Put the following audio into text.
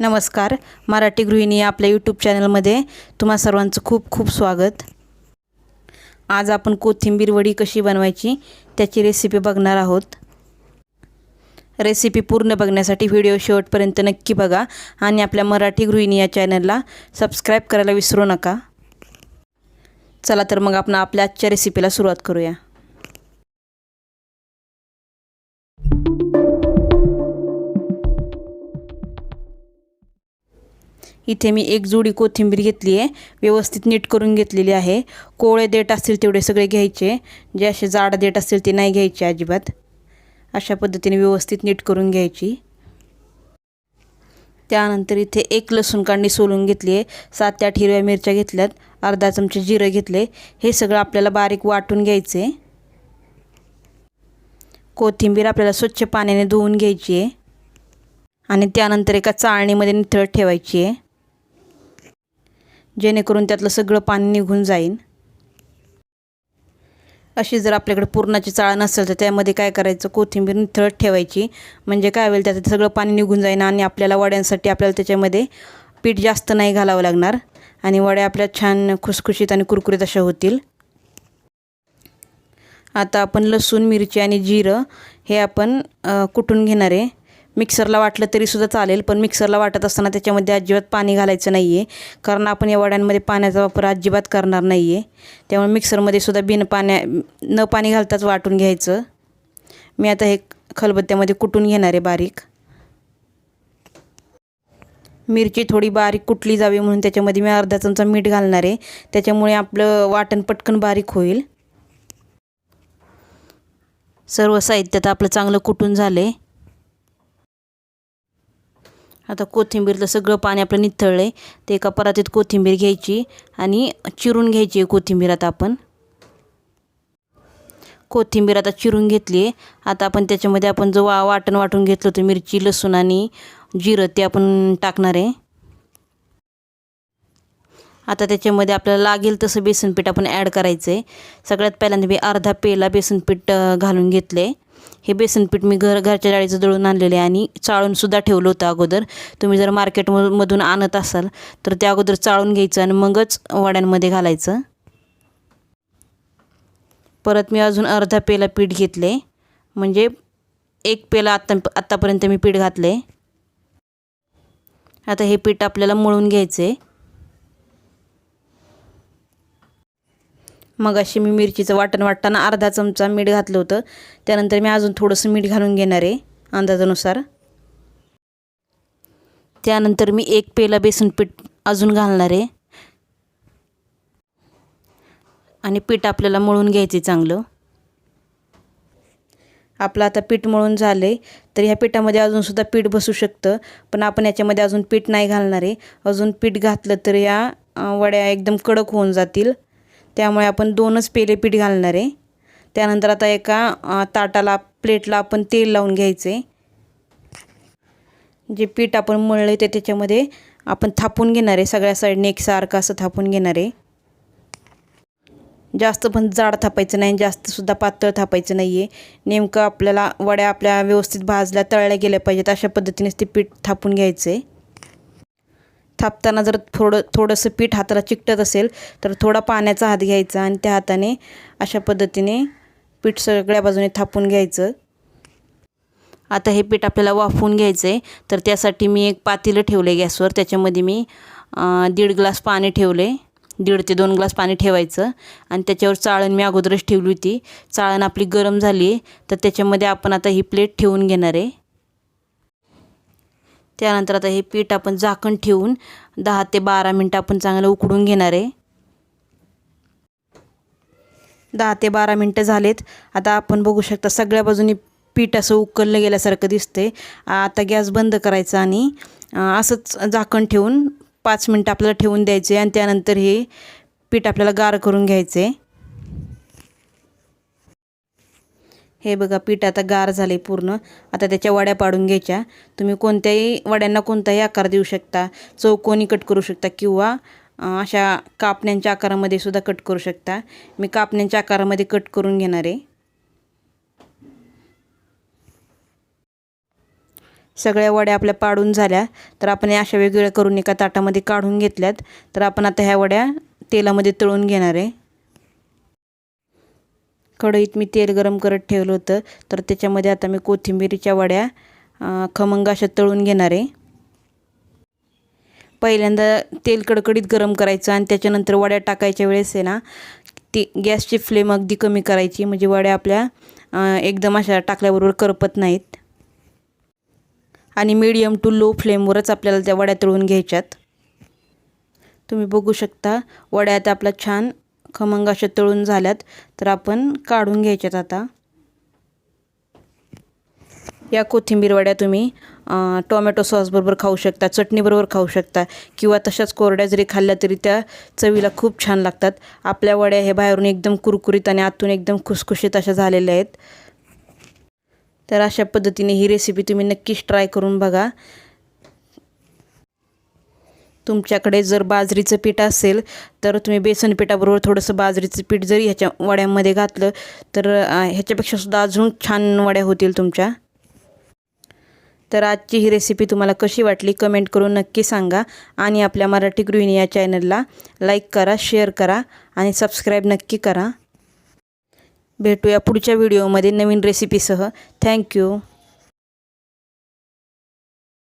नमस्कार. मराठी गृहिणी आपल्या यूट्यूब चॅनलमध्ये तुम्हा सर्वांचं खूप खूप स्वागत. आज आपण कोथिंबीर वडी कशी बनवायची त्याची रेसिपी बघणार आहोत. रेसिपी पूर्ण बघण्यासाठी व्हिडिओ शेवटपर्यंत नक्की बघा आणि आपल्या मराठी गृहिणी या चॅनलला सबस्क्राईब करायला विसरू नका. चला तर मग आपण आपल्या आजच्या रेसिपीला सुरुवात करूया. इथे मी एक जोडी कोथिंबीर घेतली आहे. व्यवस्थित नीट करून घेतलेली आहे. कोवळे देठ असतील तेवढे सगळे घ्यायचे. जे असे जाड देठ असतील ते नाही घ्यायचे अजिबात. अशा पद्धतीने व्यवस्थित नीट करून घ्यायची. त्यानंतर इथे एक लसूण कांडी सोलून घेतली आहे. सात ते आठ हिरव्या मिरच्या घेतल्यात. अर्धा चमचे जिरं घेतले हे सगळं आपल्याला बारीक वाटून घ्यायचे कोथिंबीर आपल्याला स्वच्छ पाण्याने धुवून घ्यायची आहे. आणि त्यानंतर एका चाळणीमध्ये निथळ ठेवायची आहे. जेणेकरून त्यातलं सगळं पाणी निघून जाईल अशी जर आपल्याकडे पुरणाची चाळ नसेल तर त्यामध्ये काय करायचं? कोथिंबीर निथळत ठेवायची. म्हणजे काय होईल? त्याचं सगळं पाणी निघून जाईन आणि आपल्याला वड्यांसाठी आपल्याला त्याच्यामध्ये पीठ जास्त नाही घालावं लागणार. आणि वड्या आपल्या छान खुसखुशीत आणि कुरकुरीत अशा होतील. आता आपण लसूण मिरची आणि जिरं हे आपण कुटून घेणार आहे. मिक्सरला वाटलं तरीसुद्धा चालेल पण मिक्सरला वाटत असताना त्याच्यामध्ये अजिबात पाणी घालायचं नाही आहे कारण आपण या वड्यांमध्ये पाण्याचा वापर अजिबात करणार नाही आहे त्यामुळे मिक्सरमध्ये सुद्धा बिन पाण्या न पाणी घालताच वाटून घ्यायचं. मी आता हे खलबत्त्यामध्ये कुटून घेणार आहे बारीक. मिरची थोडी बारीक कुटली जावी म्हणून त्याच्यामध्ये मी अर्धा चमचा मीठ घालणार आहे. त्याच्यामुळे आपलं वाटण पटकन बारीक होईल. सर्व साहित्यात आपलं चांगलं कुटून झालं आहे आता कोथिंबीरचं सगळं पाणी आपलं निथळलं आहे ते एका परातीत कोथिंबीर घ्यायची आणि चिरून घ्यायची आहे कोथिंबीर आता आपण. कोथिंबीर आता चिरून घेतली आहे. आता आपण त्याच्यामध्ये आपण जो वा वाटण वाटून घेतलं होतं मिरची लसूण आणि जिरं ते आपण टाकणार आहे. आता त्याच्यामध्ये आपल्याला लागेल तसं बेसनपीठ आपण ॲड करायचं आहे सगळ्यात पहिल्यांदा मी अर्धा पेला बेसनपीठ घालून घेतलं आहे हे बेसनपीठ मी घर घरच्या डाळीचं दळून आणलेलं आहे आणि चाळूनसुद्धा ठेवलं होतं अगोदर. तुम्ही जर मार्केटमधून आणत असाल तर ते अगोदर चाळून घ्यायचं आणि मगच वड्यांमध्ये घालायचं. परत मी अजून अर्धा पेला पीठ घेतले. म्हणजे एक पेला आत्ता आत्तापर्यंत मी पीठ घातले आता हे पीठ आपल्याला मळून घ्यायचं आहे मग अशी मी मिरचीचं वाटण वाटताना अर्धा चमचा मीठ घातलं होतं. त्यानंतर मी अजून थोडंसं मीठ घालून घेणार आहे अंदाजानुसार. त्यानंतर मी एक पेला बेसन पीठ अजून घालणार आहे. आणि पीठ आपल्याला मळून घ्यायचे चांगलं. आपलं आता पीठ मळून झालं आहे तर ह्या पिठामध्ये अजूनसुद्धा पीठ बसू शकतं पण आपण याच्यामध्ये अजून पीठ नाही घालणार आहे. अजून पीठ घातलं तर या वड्या एकदम कडक होऊन जातील. त्यामुळे आपण दोनच पेले पीठ घालणार आहे. त्यानंतर आता एका ताटाला प्लेटला आपण तेल लावून घ्यायचे. जे पीठ आपण मळलं ते त्याच्यामध्ये आपण थापून घेणार आहे. सगळ्या साईडने एकसारखं असं थापून घेणार आहे. जास्त पण जाड थापायचं नाही. जास्तसुद्धा पातळ थापायचं नाही आहे नेमकं आपल्याला वड्या आपल्या व्यवस्थित भाजल्या तळल्या गेल्या पाहिजेत अशा पद्धतीनेच ते पीठ थापून घ्यायचं आहे थापताना जर थोडं थोडंसं पीठ हाताला चिकटत असेल तर थोडा पाण्याचा हात घ्यायचा आणि त्या हाताने अशा पद्धतीने पीठ सगळ्या बाजूने थापून घ्यायचं. आता हे पीठ आपल्याला वाफवून घ्यायचं आहे तर त्यासाठी मी एक पातेलं ठेवलं आहे गॅसवर. त्याच्यामध्ये मी दीड ग्लास पाणी ठेवले दीड ते दोन ग्लास पाणी ठेवायचं. आणि त्याच्यावर चाळण मी अगोदरच ठेवली होती. चाळण आपली गरम झाली आहे तर त्याच्यामध्ये आपण आता ही प्लेट ठेवून घेणार आहे. त्यानंतर आता हे पीठ आपण झाकण ठेवून दहा ते बारा मिनटं आपण चांगलं उकडून घेणार आहे. दहा ते बारा मिनटं झालेत. आता आपण बघू शकता सगळ्या बाजूनी पीठ असं उकललं गेल्यासारखं दिसते आता गॅस बंद करायचा आणि असंच झाकण ठेवून पाच मिनटं आपल्याला ठेवून द्यायचे आणि त्यानंतर हे पीठ आपल्याला गार करून घ्यायचे हे बघा पीठ आता गार झाले पूर्ण. आता त्याच्या वड्या पाडून घ्यायच्या. तुम्ही कोणत्याही वड्यांना कोणताही आकार देऊ शकता. चौकोनी कट करू शकता किंवा अशा कापण्यांच्या आकारामध्ये सुद्धा कट करू शकता. मी कापण्यांच्या आकारामध्ये कट करून घेणार आहे. सगळ्या वड्या आपल्या पाडून झाल्या. तर आपण अशा वेगवेगळ्या करून एका ताटामध्ये काढून घेतल्यात. तर आपण आता ह्या वड्या तेलामध्ये तळून घेणार आहे. कढईत मी तेल गरम करत ठेवलं होतं. तर त्याच्यामध्ये आता मी कोथिंबिरीच्या वड्या अं, खमंग अशा तळून घेणार आहे. पहिल्यांदा तेल कडकडीत गरम करायचं आणि त्याच्यानंतर वड्या टाकायच्या वेळेस आहे ना ती गॅसची फ्लेम अगदी कमी करायची. म्हणजे वड्या आपल्या एकदम अशा टाकल्याबरोबर करपत नाहीत. आणि मीडियम टू लो फ्लेमवरच आपल्याला त्या वड्या तळून घ्यायच्यात. तुम्ही बघू शकता वड्या आता आपला छान खमंग अशा तळून झाल्यात तर आपण काढून घ्यायच्यात आता. या कोथिंबीर वड्या तुम्ही टोमॅटो सॉसबरोबर खाऊ शकता चटणीबरोबर खाऊ शकता किंवा तशाच कोरड्या जरी खाल्ल्या तरी त्या चवीला खूप छान लागतात. आपल्या वड्या हे बाहेरून एकदम कुरकुरीत आणि आतून एकदम खुसखुशीत अशा झालेल्या आहेत. तर अशा पद्धतीने ही रेसिपी तुम्ही नक्कीच ट्राय करून बघा. तुमच्याकडे जर बाजरीचं पीठ असेल तर तुम्ही बेसन पिठाबरोबर थोडंसं बाजरीचं पीठ जरी ह्याच्या वड्यामध्ये घातलं तर ह्याच्यापेक्षा सुद्धा अजून छान वड्या होतील तुमच्या. तर आजची ही रेसिपी तुम्हाला कशी वाटली कमेंट करून नक्की सांगा. आणि आपल्या मराठी गृहिणी या चॅनलला लाईक करा शेअर करा आणि सबस्क्राईब नक्की करा. भेटूया पुढच्या व्हिडिओमध्ये नवीन रेसिपीसह थँक्यू